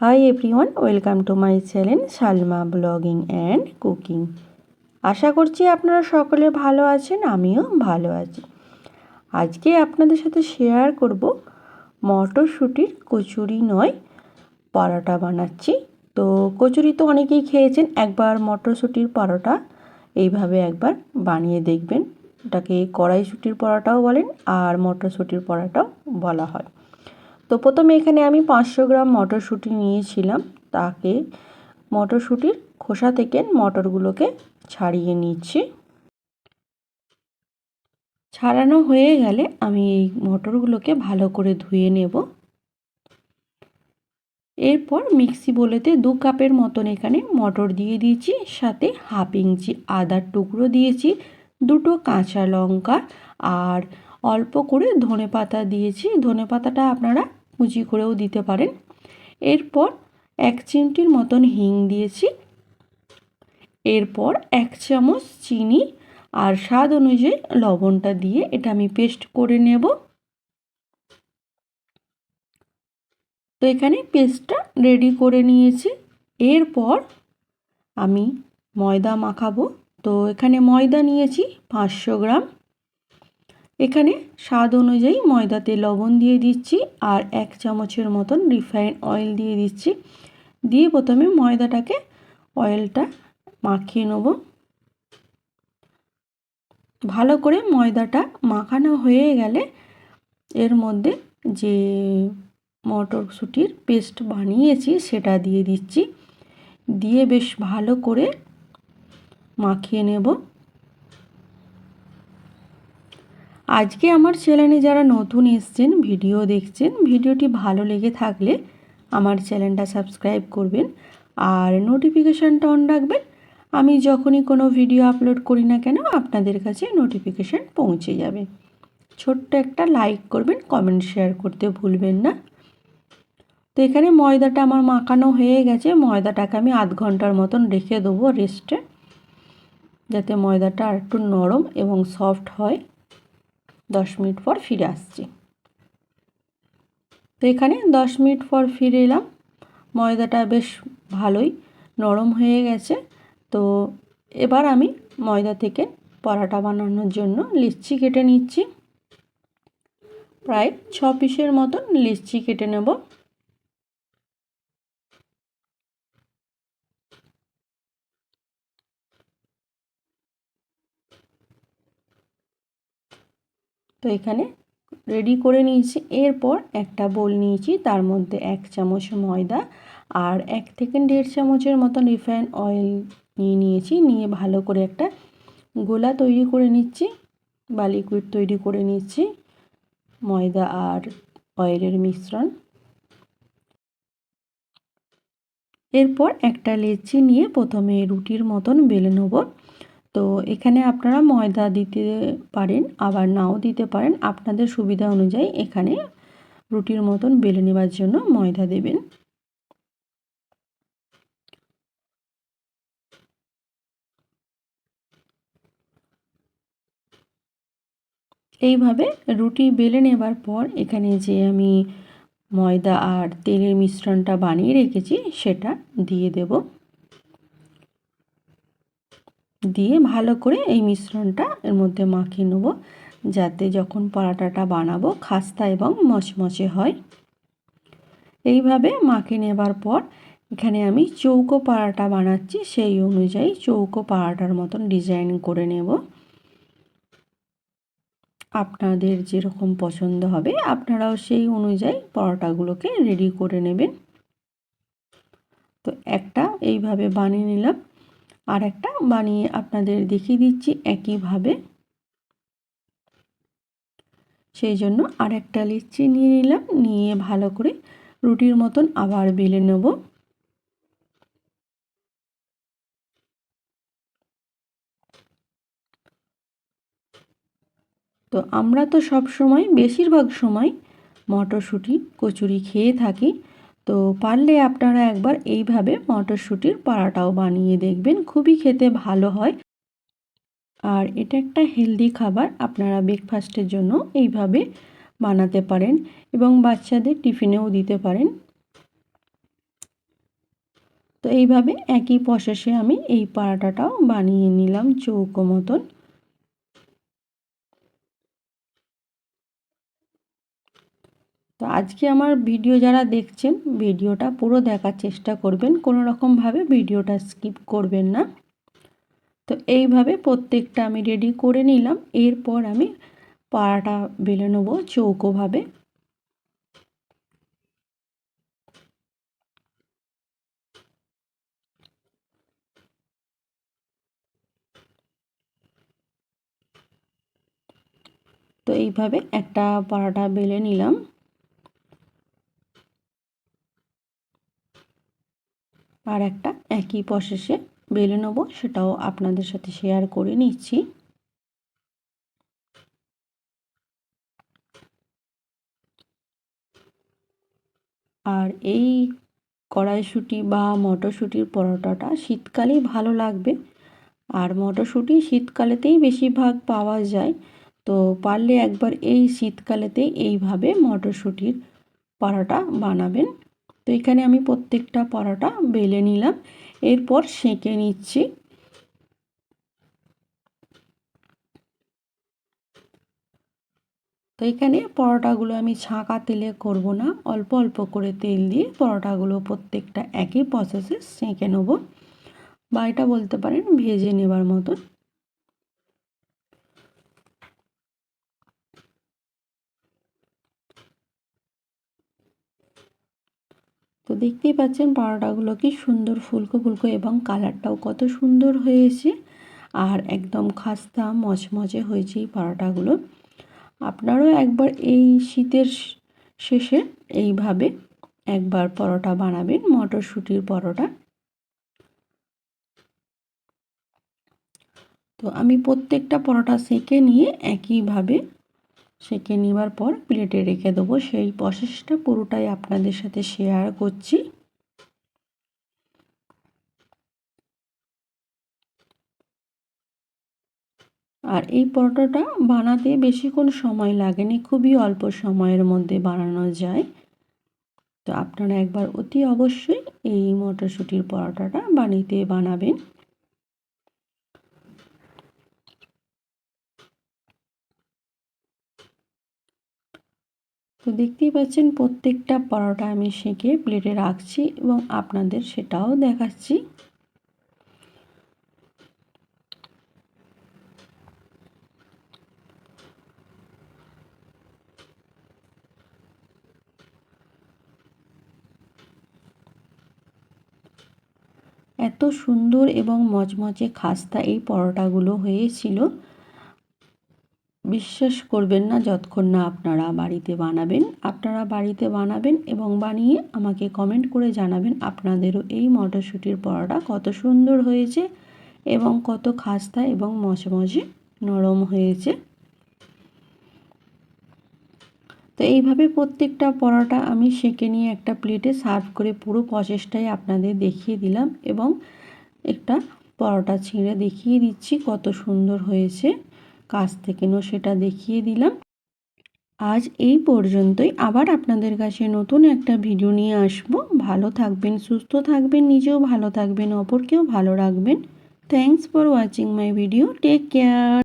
Hi everyone welcome to my channel Salma blogging and cooking আশা করছি আপনারা সকলে ভালো আছেন, আমিও ভালো আছি। আজকে আপনাদের সাথে শেয়ার করব মটরশুঁটির কচুরি নয়, পরোটা বানাচ্ছি। তো কচুরি তো অনেকেই খেয়েছেন, একবার মটরশুঁটির পরোটা এইভাবে একবার বানিয়ে দেখবেন। এটাকে কড়াইশুঁটির পরোটাও বলেন আর মটরশুঁটির পরোটাও বলা হয়। তো প্রথমে এখানে আমি পাঁচশো গ্রাম মটরশুঁটি নিয়েছিলাম। তাকে মটরশুঁটির খোসা থেকে মটরগুলোকে ছাড়িয়ে নিচ্ছি। ছাড়ানো হয়ে গেলে আমি এই মটরগুলোকে ভালো করে ধুয়ে নেব। এরপর মিক্সি বলেতে দু কাপের মতন এখানে মটর দিয়ে দিয়েছি, সাথে হাফ ইঞ্চি আদার টুকরো দিয়েছি, দুটো কাঁচা লঙ্কা, আর অল্প করে ধনে পাতা দিয়েছি। ধনে পাতাটা আপনারা কুচি করেও দিতে পারেন। এরপর এক চিমটির মতন হিং দিয়েছি। এরপর এক চামচ চিনি আর স্বাদ অনুযায়ী লবণটা দিয়ে এটা আমি পেস্ট করে নেব। তো এখানে পেস্টটা রেডি করে নিয়েছি। এরপর আমি ময়দা মাখাবো। তো এখানে ময়দা নিয়েছি পাঁচশো গ্রাম। এখানে স্বাদ অনুযায়ী ময়দাতে লবণ দিয়ে দিচ্ছি আর এক চামচের মতন রিফাইন অয়েল দিয়ে দিচ্ছি। দিয়ে প্রথমে ময়দাটাকে অয়েলটা মাখিয়ে নেব। ভালো করে ময়দাটা মাখানো হয়ে গেলে এর মধ্যে যে মটরশুঁটির পেস্ট বানিয়েছি সেটা দিয়ে দিচ্ছি। দিয়ে বেশ ভালো করে মাখিয়ে নেব। আজকে আমার চ্যানেলে যারা নতুন এসছেন, ভিডিও দেখছেন, ভিডিওটি ভালো লেগে থাকলে আমার চ্যানেলটা সাবস্ক্রাইব করবেন আর নোটিফিকেশানটা অন রাখবেন। আমি যখনই কোনো ভিডিও আপলোড করি না কেন, আপনাদের কাছে নোটিফিকেশান পৌঁছে যাবে। ছোট্ট একটা লাইক করবেন, কমেন্ট শেয়ার করতে ভুলবেন না। তো এখানে ময়দাটা আমার মাখানো হয়ে গেছে। ময়দাটাকে আমি আধ ঘণ্টার মতন রেখে দেবো রেস্টে, যাতে ময়দাটা আর একটু নরম এবং সফট হয়। দশ মিনিট পর ফিরে আসছি। তো এখানে দশ মিনিট পর ফিরে এলাম। ময়দাটা বেশ ভালোই নরম হয়ে গেছে। তো এবার আমি ময়দা থেকে পরাটা বানানোর জন্য লিচি কেটে নিচ্ছি। প্রায় ছ পিসের মতন লিচি কেটে নেব। তো এখানে রেডি করে নিয়েছি। এরপর একটা বোল নিয়েছি, তার মধ্যে এক চামচ ময়দা আর এক থেকে দেড় চামচের মতন রিফাইন অয়েল নিয়ে নিয়েছি। নিয়ে ভালো করে একটা গোলা তৈরি করে নিচ্ছি, বা লিকুইড তৈরি করে নিচ্ছি, ময়দা আর অয়েলের মিশ্রণ। এরপর একটা লেচি নিয়ে প্রথমে রুটির মতন বেলে নেব। তো এখানে আপনারা ময়দা দিতে পারেন, আবার নাও দিতে পারেন। আপনাদের সুবিধা অনুযায়ী এখানে রুটির মতন বেলে নেবার জন্য ময়দা দেবেন। এইভাবে রুটি বেলে নেবার পর এখানে যে আমি ময়দা আর তেলের মিশ্রণটা বানিয়ে রেখেছি, সেটা দিয়ে দেবো। দিয়ে ভালো করে এই মিশ্রণটা এর মধ্যে মাখিয়ে নেব, যাতে যখন পরাটাটা বানাবো খাস্তা এবং মচমচে হয়। এইভাবে মাখিয়ে নেবার পর এখানে আমি চৌকো পাড়াটা বানাচ্ছি, সেই অনুযায়ী চৌকো পাড়াটার মতন ডিজাইন করে নেব। আপনাদের যেরকম পছন্দ হবে, আপনারাও সেই অনুযায়ী পরোটাগুলোকে রেডি করে নেবেন। তো একটা এইভাবে বানিয়ে নিলাম। আর একটা বানিয়ে আপনাদের দেখিয়ে দিচ্ছি একইভাবে। সেই জন্য আর একটা লিচি নিয়ে নিলাম, নিয়ে ভালো করে রুটির মতন আবার বেলে নেব। তো আমরা তো সব সময় বেশিরভাগ সময় মটরশুঁটি, কচুরি খেয়ে থাকি। তো পারলে আপনারা একবার এইভাবে মটরশুঁটির পাড়াটাও বানিয়ে দেখবেন, খুবই খেতে ভালো হয়। আর এটা একটা হেলদি খাবার, আপনারা ব্রেকফাস্টের জন্য এইভাবে বানাতে পারেন এবং বাচ্চাদের টিফিনেও দিতে পারেন। তো এইভাবে একই প্রসেসে আমি এই পরাটাটাও বানিয়ে নিলাম চৌকো মতন। তো আজকে আমার ভিডিও যারা দেখছেন, ভিডিওটা পুরো দেখার চেষ্টা করবেন, কোনো রকমভাবে ভিডিওটা স্কিপ করবেন না। তো এইভাবে প্রত্যেকটা আমি রেডি করে নিলাম, এরপর আমি পাড়াটা বেলে নেব চৌকোভাবে তো এইভাবে একটা পাড়াটা বেলে নিলাম। আর একটা একই প্রসেসে বেলে নেব, সেটাও আপনাদের সাথে শেয়ার করে নিচ্ছি। আর এই কড়াইশুঁটি বা মটরশুঁটির পরোটাটা শীতকালেই ভালো লাগবে। আর মটরশুঁটি শীতকালেতেই বেশিরভাগ পাওয়া যায়, তো পারলে একবার এই শীতকালেতেই এইভাবে মটরশুঁটির পরোটা বানাবেন। তো এখানে আমি প্রত্যেকটা পরোটা বেলে নিলাম। এরপর সেঁকে নিচ্ছি। তো এখানে পরোটাগুলো আমি ছাঁকা তেলে করব না, অল্প অল্প করে তেল দিয়ে পরোটাগুলো প্রত্যেকটা একই প্রসেসে সেঁকে নেব। বা এটা বলতে পারেন ভেজে নেবার মতন। দেখতেই পাচ্ছেন পরোটাগুলো কি সুন্দর ফুলকো ফুলকো এবং কালারটাও কত সুন্দর হয়েছে। আর একদম খাস্তা মচমচে হয়েছে এই পরোটাগুলো আপনারাও একবার এই শীতের শেষে এইভাবে একবার পরোটা বানাবেন, মটরশুঁটির পরোটা। তো আমি প্রত্যেকটা পরোটা সেঁকে নিয়ে একইভাবে সেঁকে নেওয়ার পর প্লেটে রেখে দেবো। সেই প্রসেসটা পুরোটাই আপনাদের সাথে শেয়ার করছি। আর এই পরোটাটা বানাতে বেশিক্ষণ সময় লাগেনি, খুবই অল্প সময়ের মধ্যে বানানো যায়। তো আপনারা একবার অতি অবশ্যই এই মটরশুঁটির পরোটাটা বানিতে বানাবেন। তো দেখতেই পাচ্ছেন, প্রত্যেকটা পরোটা আমি সেঁকে প্লেটে রাখছি এবং আপনাদের সেটাও দেখাচ্ছি। এত সুন্দর এবং মচমচে খাস্তা এই পরোটাগুলো হয়েছিল। বিশ্বাস করবেন না যতক্ষণ না আপনারা বাড়িতে বানাবেন। আপনারা বাড়িতে বানাবেন এবং বানিয়ে আমাকে কমেন্ট করে জানাবেন আপনাদেরও এই মটরশুঁটির পরোটা কত সুন্দর হয়েছে এবং কত খাস্তা এবং মচমচে নরম হয়েছে। তো এইভাবে প্রত্যেকটা পরোটা আমি সেঁকে নিয়ে একটা প্লেটে সার্ভ করে পুরো প্রসেসটাই আপনাদের দেখিয়ে দিলাম এবং একটা পরোটা ছিঁড়ে দেখিয়ে দিচ্ছি কত সুন্দর হয়েছে। কাছ থেকেও সেটা দেখিয়ে দিলাম। আজ এই পর্যন্তই। আবার আপনাদের কাছে নতুন একটা ভিডিও নিয়ে আসব। ভালো থাকবেন, সুস্থ থাকবেন, নিজেও ভালো থাকবেন, অপরকেও ভালো রাখবেন। Thanks for watching my video take care